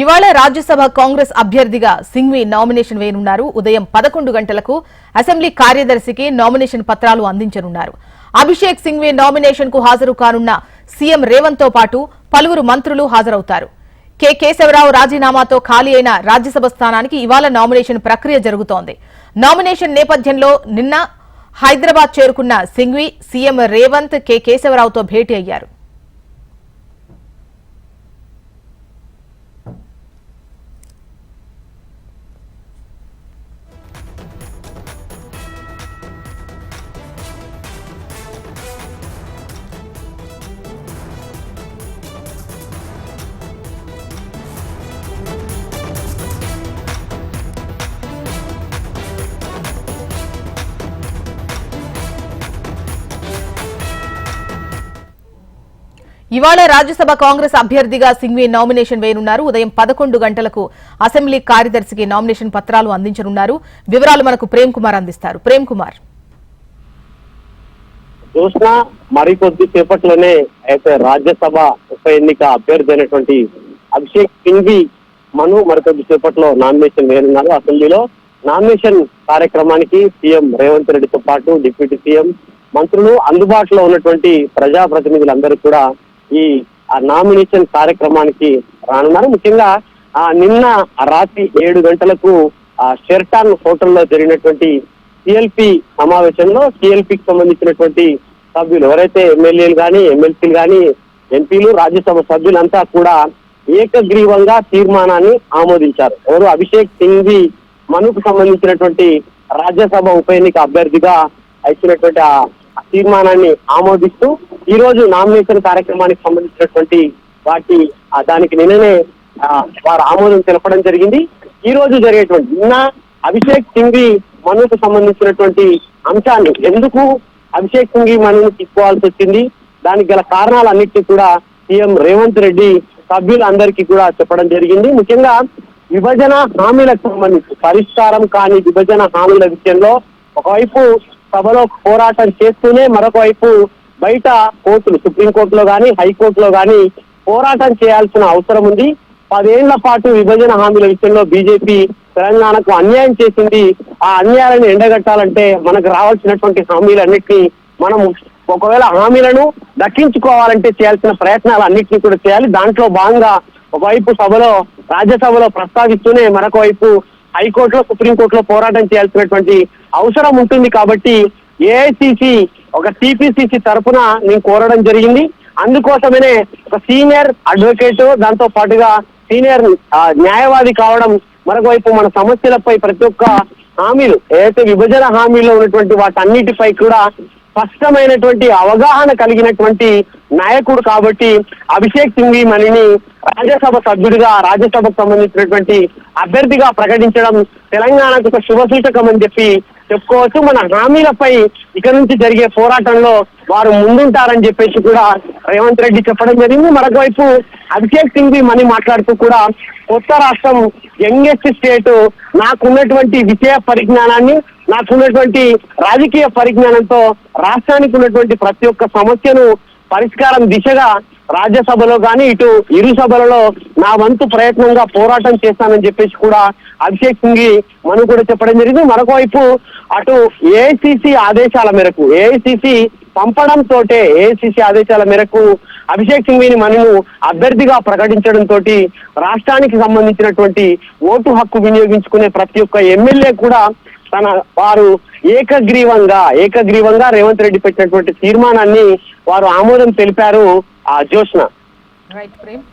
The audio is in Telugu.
ఇవాళ రాజ్యసభ కాంగ్రెస్ అభ్యర్థిగా సింఘ్వి నామినేషన్ వేయనున్నారు. ఉదయం పదకొండు గంటలకు అసెంబ్లీ కార్యదర్శికి నామినేషన్ పత్రాలు అందించనున్నారు. అభిషేక్ సింఘ్వి నామినేషన్కు హాజరు కానున్న సీఎం రేవంత్తో పాటు పలువురు మంత్రులు హాజరవుతారు. కె. కేశవరావు రాజీనామాతో ఖాళీ అయిన రాజ్యసభ స్థానానికి ఇవాళ నామినేషన్ ప్రక్రియ జరుగుతోంది. నామినేషన్ నేపథ్యంలో నిన్న హైదరాబాద్ చేరుకున్న సింఘ్వి సీఎం రేవంత్ కె. కేశవరావుతో భేటీ అయ్యారు. ఇవాళ రాజ్యసభ కాంగ్రెస్ అభ్యర్థిగా సింఘ్వి నామినేషన్ వేయనున్నారు. ఉదయం పదకొండు గంటలకు అసెంబ్లీ కార్యదర్శికి నామినేషన్ పత్రాలు అందించనున్నారు. వివరాలు మనకు ప్రేమ్ కుమార్ అందిస్తారు. ప్రేమ్ కుమార్. చూసినా మరికొద్ది కొద్దిసేపట్లోనే అయితే రాజ్యసభ ఉప ఎన్నిక అభ్యర్థి అయినటువంటి అభిషేక్ సింఘ్వి మను మరికొద్దిసేపట్లో నామినేషన్ వేయనున్నారు. అసెంబ్లీలో నామినేషన్ కార్యక్రమానికి సీఎం రేవంత్ రెడ్డితో పాటు డిప్యూటీ సీఎం మంత్రులు అందుబాటులో ఉన్నటువంటి ప్రజాప్రతినిధులందరూ కూడా ఈ ఆ నామినేషన్ కార్యక్రమానికి రానున్నారు. ముఖ్యంగా ఆ నిన్న రాత్రి ఏడు గంటలకు ఆ షెర్టాన్ హోటల్లో జరిగినటువంటి సిఎల్పి సమావేశంలో సిఎల్పికి సంబంధించినటువంటి సభ్యులు ఎవరైతే ఎమ్మెల్యేలు కానీ ఎమ్మెల్సీలు కానీ ఎంపీలు రాజ్యసభ సభ్యులంతా కూడా ఏకగ్రీవంగా తీర్మానాన్ని ఆమోదించారు. ఎవరు అభిషేక్ సింఘ్వి మనుకు సంబంధించినటువంటి రాజ్యసభ ఉప ఎన్నిక అభ్యర్థిగా ఇచ్చినటువంటి ఆ తీర్మానాన్ని ఆమోదిస్తూ ఈ రోజు నామినేషన్ కార్యక్రమానికి సంబంధించినటువంటి వాటి దానికి నిన్ననే వారు ఆమోదం తెలపడం జరిగింది. ఈ రోజు జరిగేటువంటి నిన్న అభిషేక్ సింఘ్వి మనుకు సంబంధించినటువంటి అంశాన్ని ఎందుకు అభిషేక్ సింఘ్వి మనును తీసుకోవాల్సి వచ్చింది? దానికి గల కారణాలన్నింటినీ కూడా సీఎం రేవంత్ రెడ్డి సభ్యులందరికీ కూడా చెప్పడం జరిగింది. ముఖ్యంగా విభజన హామీలకు సంబంధించి పరిష్కారం కాని విభజన హామీల విషయంలో ఒకవైపు సభలో పోరాటం చేస్తూనే మరొక వైపు బయట కోర్టులు సుప్రీంకోర్టులో కానీ హైకోర్టులో కానీ పోరాటం చేయాల్సిన అవసరం ఉంది. పదేళ్ళ పాటు విభజన హామీల విషయంలో బీజేపీ తెలంగాణకు అన్యాయం చేసింది. ఆ అన్యాయాలను ఎండగట్టాలంటే మనకు రావాల్సినటువంటి హామీలన్నిటినీ మనం ఒకవేళ హామీలను దక్కించుకోవాలంటే చేయాల్సిన ప్రయత్నాలు అన్నింటినీ కూడా చేయాలి. దాంట్లో భాగంగా ఒకవైపు సభలో రాజ్యసభలో ప్రస్తావిస్తూనే మరొక వైపు హైకోర్టులో సుప్రీంకోర్టులో పోరాటం చేయాల్సినటువంటి అవసరం ఉంటుంది కాబట్టి ఏఐసిసి ఒక టీపీసీసీ తరఫున నేను కోరడం జరిగింది. అందుకోసమనే ఒక సీనియర్ అడ్వకేట్ దాంతో పాటుగా సీనియర్ ఆ, న్యాయవాది కావడం మరొకవైపు మన సమస్యలపై ప్రతి ఒక్క హామీలు ఏదైతే విభజన హామీలో ఉన్నటువంటి వాటన్నిటిపై కూడా స్పష్టమైనటువంటి అవగాహన కలిగినటువంటి నాయకుడు కాబట్టి అభిషేక్ సింఘ్వి మణిని రాజ్యసభ సభ్యుడిగా రాజ్యసభకు సంబంధించినటువంటి అభ్యర్థిగా ప్రకటించడం తెలంగాణకు ఒక శుభసూచకం అని చెప్పి చెప్పుకోవచ్చు. మన హామీలపై ఇక నుంచి జరిగే పోరాటంలో వారు ముందుంటారని చెప్పేసి కూడా రేవంత్ రెడ్డి చెప్పడం జరిగింది. మరొక వైపు అభిషేక్ సింగ్ మని మాట్లాడుతూ కూడా కొత్త రాష్ట్రం యంగెస్ట్ స్టేట్ నాకున్నటువంటి విషయ పరిజ్ఞానాన్ని నాకున్నటువంటి రాజకీయ పరిజ్ఞానంతో రాష్ట్రానికి ఉన్నటువంటి ప్రతి ఒక్క సమస్యను పరిష్కారం దిశగా రాజ్యసభలో కానీ ఇటు ఇరు సభలలో నా వంతు ప్రయత్నంగా పోరాటం చేస్తానని చెప్పేసి కూడా అభిషేక్ సింగి మను కూడా చెప్పడం జరిగింది. మరొక వైపు అటు ఏఐసిసి ఆదేశాల మేరకు ఏఐసిసి పంపడం తోటే ఏఐసిసి ఆదేశాల మేరకు అభిషేక్ సింఘ్విని మనము అభ్యర్థిగా ప్రకటించడం తోటి రాష్ట్రానికి సంబంధించినటువంటి ఓటు హక్కు వినియోగించుకునే ప్రతి ఒక్క ఎమ్మెల్యే కూడా తన వారు ఏకగ్రీవంగా ఏకగ్రీవంగా రేవంత్ రెడ్డి పెట్టినటువంటి తీర్మానాన్ని వారు ఆమోదం తెలిపారు ఆ జోష్న రైట్ ప్రేమ్.